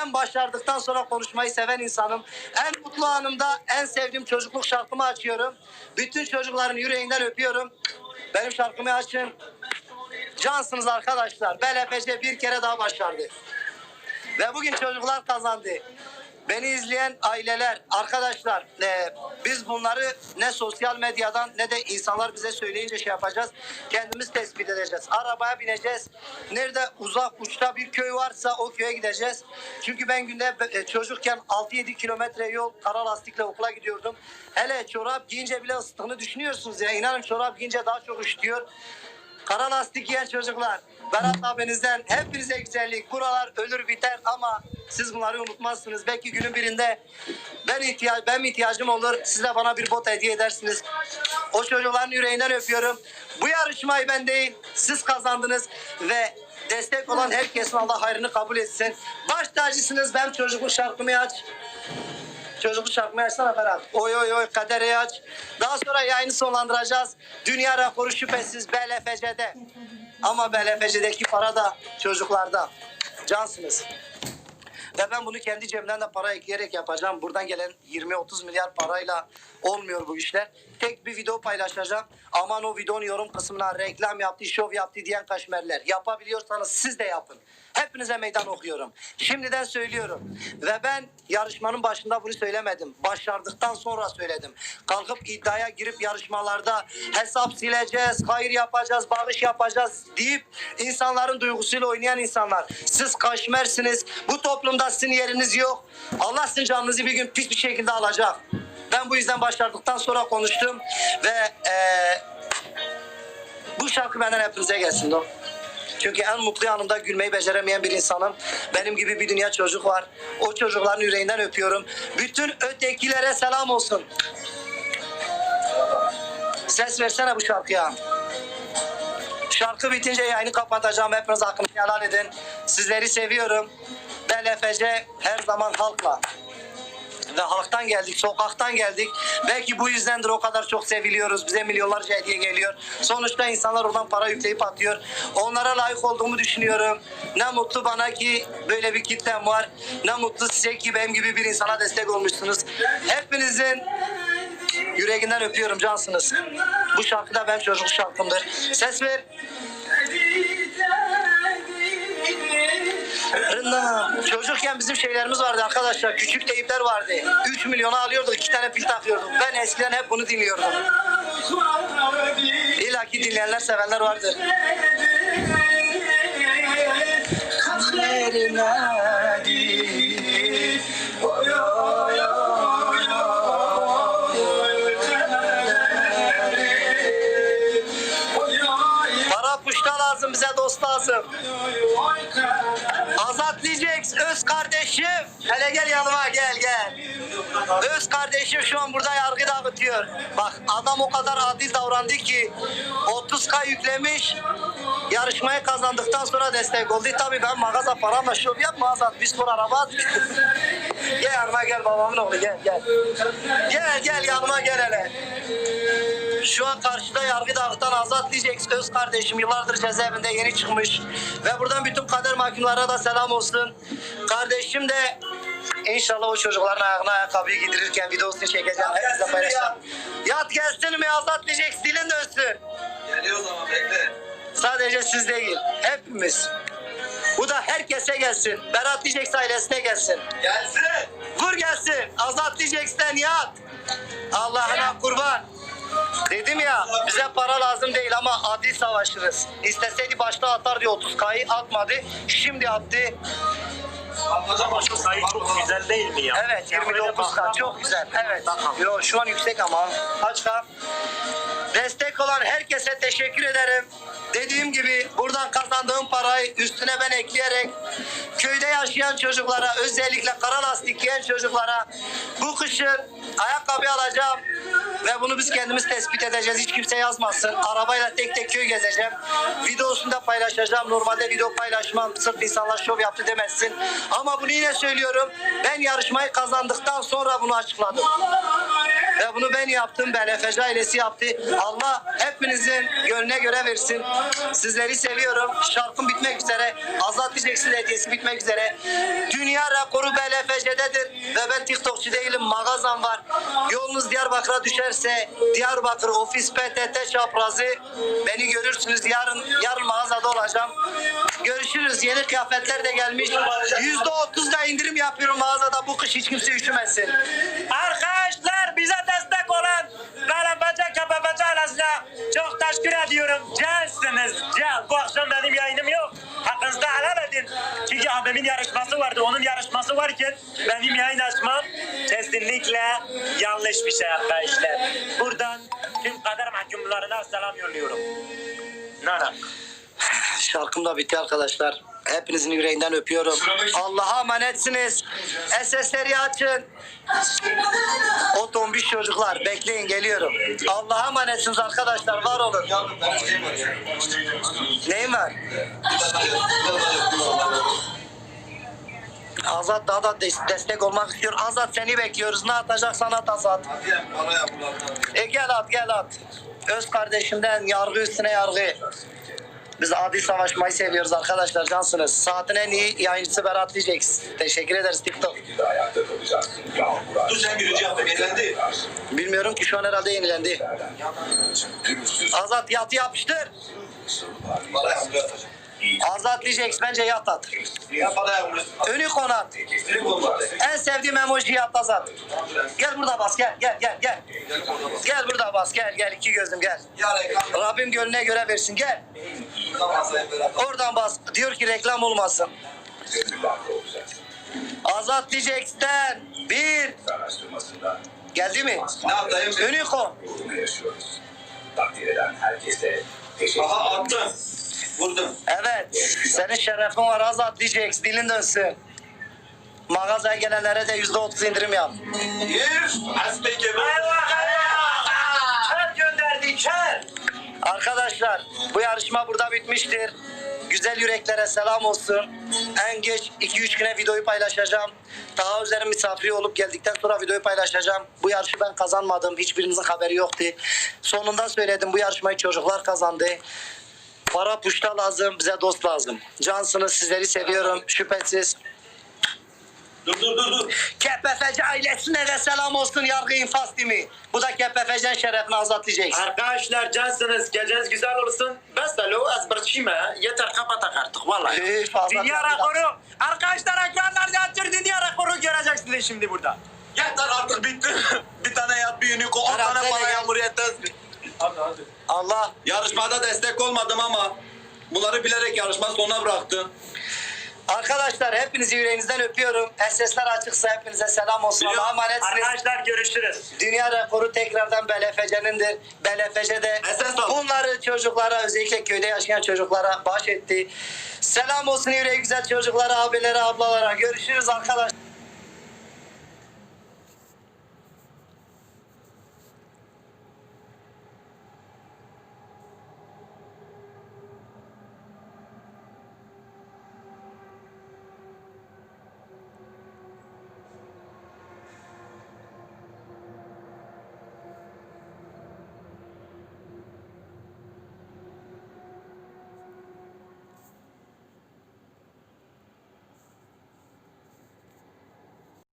Ben başardıktan sonra konuşmayı seven insanım. En mutlu anımda en sevdiğim çocukluk şarkımı açıyorum. Bütün çocukların yüreğinden öpüyorum. Benim şarkımı açın. Cansınız arkadaşlar. BLPC bir kere daha başardı. Ve bugün çocuklar kazandı. Beni izleyen aileler, arkadaşlar e, biz bunları ne sosyal medyadan ne de insanlar bize söyleyince şey yapacağız. Kendimiz tespit edeceğiz. Arabaya bineceğiz. Nerede uzak uçta bir köy varsa o köye gideceğiz. Çünkü ben günde e, çocukken 6-7 kilometre yol kara lastikle okula gidiyordum. Hele çorap giyince bile ısıttığını düşünüyorsunuz ya. İnanın çorap giyince daha çok üşütüyor. Kara lastik giyen çocuklar. Berat abinizden hepinize güzellik. Buralar ölür biter ama siz bunları unutmazsınız. Belki günün birinde ben ihtiyaç benim ihtiyacım olur. Siz de bana bir bot hediye edersiniz. O çocukların yüreğinden öpüyorum. Bu yarışmayı ben değil, siz kazandınız ve destek olan herkesin Allah hayrını kabul etsin. Baş tacısınız. Ben çocukluk şarkımı aç. Çocuk açsana Ferhat. Oy oy oy kaderi aç. Daha sonra yayını sonlandıracağız. Dünya rekoru şüphesiz BLFC'de. Ama BLFC'deki para da çocuklarda. Cansınız. Ve ben bunu kendi cebimden de para ekleyerek yapacağım. Buradan gelen 20-30 milyar parayla olmuyor bu işler. Tek bir video paylaşacağım. Aman o videonun yorum kısmına reklam yaptı, şov yaptı diyen kaşmerler. Yapabiliyorsanız siz de yapın. Hepinize meydan okuyorum. Şimdiden söylüyorum. Ve ben yarışmanın başında bunu söylemedim. Başardıktan sonra söyledim. Kalkıp iddiaya girip yarışmalarda hesap sileceğiz, hayır yapacağız, bağış yapacağız deyip insanların duygusuyla oynayan insanlar. Siz kaşmersiniz. Bu toplumda sizin yeriniz yok. Allah sizin canınızı bir gün pis bir şekilde alacak. Ben bu yüzden başardıktan sonra konuştum ve eee, bu şarkı benden hepinize gelsin. Don. Çünkü en mutlu anımda gülmeyi beceremeyen bir insanım. Benim gibi bir dünya çocuk var. O çocukların yüreğinden öpüyorum. Bütün ötekilere selam olsun. Ses versene bu şarkıya. Şarkı bitince yayını kapatacağım. Hepiniz hakkını helal edin. Sizleri seviyorum. BLFC her zaman halkla ve halktan geldik, sokaktan geldik. Belki bu yüzdendir o kadar çok seviliyoruz. Bize milyonlarca hediye geliyor. Sonuçta insanlar oradan para yükleyip atıyor. Onlara layık olduğumu düşünüyorum. Ne mutlu bana ki böyle bir kitlem var. Ne mutlu size ki benim gibi bir insana destek olmuşsunuz. Hepinizin yüreğinden öpüyorum cansınız. Bu şarkı da benim çocukluk şarkımdır. Ses ver. Rınna. Çocukken bizim şeylerimiz vardı arkadaşlar. Küçük teyipler vardı. 3 milyona alıyorduk. 2 tane pil takıyorduk. Ben eskiden hep bunu dinliyordum. İlla ki dinleyenler sevenler vardır. Para puşta lazım bize dost lazım. Gel yanıma gel gel. Öz kardeşim şu an burada yargı dağıtıyor. Bak adam o kadar adil davrandı ki 30k yüklemiş. Yarışmayı kazandıktan sonra destek oldu. Tabii ben mağaza paramla şov yapma Azat. Biz spor araba gel yanıma gel babamın oğlu gel gel. Gel gel yanıma gel hele. Şu an karşıda yargı dağıtan Azat diyeceksin öz kardeşim yıllardır cezaevinde yeni çıkmış. Ve buradan bütün kader mahkumlara da selam olsun. Kardeşim de inşallah o çocukların ayağına ayakkabıyı giydirirken videosunu çekeceğim. Hepinize paylaşacağım. Yat gelsin mi Azat diyeceksin dilin dönsün. Geliyor o zaman bekle. Sadece siz değil hepimiz. Bu da herkese gelsin. Berat diyeceksin ailesine gelsin. Gelsin. Vur gelsin. Azat diyeceksen yat. Allah'ına kurban. Dedim ya bize para lazım değil ama adil savaşırız. İsteseydi başta atar diye 30 kayı atmadı. Şimdi attı. Ama Şu sayı çok güzel değil mi ya? Evet Ya böyle 29 bakan- k çok güzel. Evet. Yo şu an yüksek ama. Kaç k? Destek olan herkese teşekkür ederim. Dediğim gibi buradan kazandığım parayı üstüne ben ekleyerek köyde yaşayan çocuklara özellikle kara lastik giyen çocuklara bu kışın ayakkabı alacağım ve bunu biz kendimiz tespit edeceğiz. Hiç kimse yazmasın. Arabayla tek tek köy gezeceğim. Videosunu da paylaşacağım. Normalde video paylaşmam. Sırf insanlar şov yaptı demezsin. Ama bunu yine söylüyorum. Ben yarışmayı kazandıktan sonra bunu açıkladım. Ve bunu ben yaptım. Ben Efeci ailesi yaptı. Allah hepinizin gönlüne göre versin. Sizleri seviyorum. Şarkım bitmek üzere. Azat diyeceksin hediyesi bitmek üzere. Dünya Rekoru BLFC'dedir ve ben TikTokçu değilim. Mağazam var. Yolunuz Diyarbakır'a düşerse Diyarbakır Ofis PTT çaprazı beni görürsünüz. Yarın yarın mağazada olacağım. Görüşürüz. Yeni kıyafetler de gelmiş. Yüzde otuz da indirim yapıyorum mağazada. Bu kış hiç kimse üşümesin. Arkadaşlar bize destek olan Galambacı KPPC ailesine çok teşekkür ediyorum. Celsiniz. Cel. Bu akşam benim yayınım yok. Hakkınızda helal edin. Çünkü abimin yarışması vardı. Onun yarışması varken benim yayın açmam kesinlikle yanlış bir şey arkadaşlar. Buradan tüm kader mahkumlarına selam yolluyorum. Nana. Şarkım da bitti arkadaşlar. Hepinizin yüreğinden öpüyorum. Allah'a emanetsiniz. SS'leri açın. O tombiş çocuklar bekleyin geliyorum. Allah'a emanetsiniz arkadaşlar var olun. Şey var ya. Neyin var? Azat daha da des- destek olmak istiyor. Azat seni bekliyoruz. Ne atacaksan at Azat. E gel at gel at. Öz kardeşimden yargı üstüne yargı. Biz adil savaşmayı seviyoruz arkadaşlar cansınız. Saatin en iyi yayıncısı Berat diyeceksiniz. Teşekkür ederiz TikTok. Dur sen birinci. Yenilendi. Bilmiyorum ki şu an herhalde yenilendi. Azat yatı yapıştır. Para yap. Azat diyeceksin bence yat at. Önü konat. En sevdiğim emoji yat Azat. Gel burada bas gel gel gel gel. Gel burada bas gel gel iki gözüm gel. Rabbim gönlüne göre versin gel. Oradan bas. Diyor ki reklam olmasın. Azat diyeceksin. Bir. Geldi mi? Önü kon. Takdir eden herkese teşekkür Aha attım. Vurdum. Evet. Senin şerefin var Azat diyeceksin. Dilin dönsün. Mağazaya gelenlere de yüzde otuz indirim yap. Yef. Aspeke Kel gönderdi kel. Arkadaşlar bu yarışma burada bitmiştir. Güzel yüreklere selam olsun. En geç 2-3 güne videoyu paylaşacağım. Daha üzerine misafiri olup geldikten sonra videoyu paylaşacağım. Bu yarışı ben kazanmadım. Hiçbirinizin haberi yoktu. Sonunda söyledim bu yarışmayı çocuklar kazandı. Para puşta lazım, bize dost lazım. Cansınız, sizleri seviyorum. Şüphesiz. Dur dur dur dur. KPFC ailesine de selam olsun yargı infaz timi. Bu da KPFC'nin şerefini azaltacak. Arkadaşlar cansınız. Geceniz güzel olsun. Bes alo ezberçime. Yeter kapatak artık vallahi. Dünya rekoru. Arkadaşlar ekranlarda açır dünya rekoru göreceksiniz şimdi burada. Yeter artık bitti. bir tane yat bir unico. On tane para yağmur yetmez mi? Allah Yarışmada destek olmadım ama bunları bilerek yarışma sonuna bıraktım. Arkadaşlar hepinizi yüreğinizden öpüyorum. SS'ler açıksa hepinize selam olsun. Biliyorum. Allah'a emanetsiniz. Arkadaşlar görüşürüz. Dünya rekoru tekrardan BLFC'nindir. BLFC de SS al. bunları çocuklara özellikle köyde yaşayan çocuklara bahşetti. Selam olsun yüreği güzel çocuklara, abilere, ablalara. Görüşürüz arkadaşlar.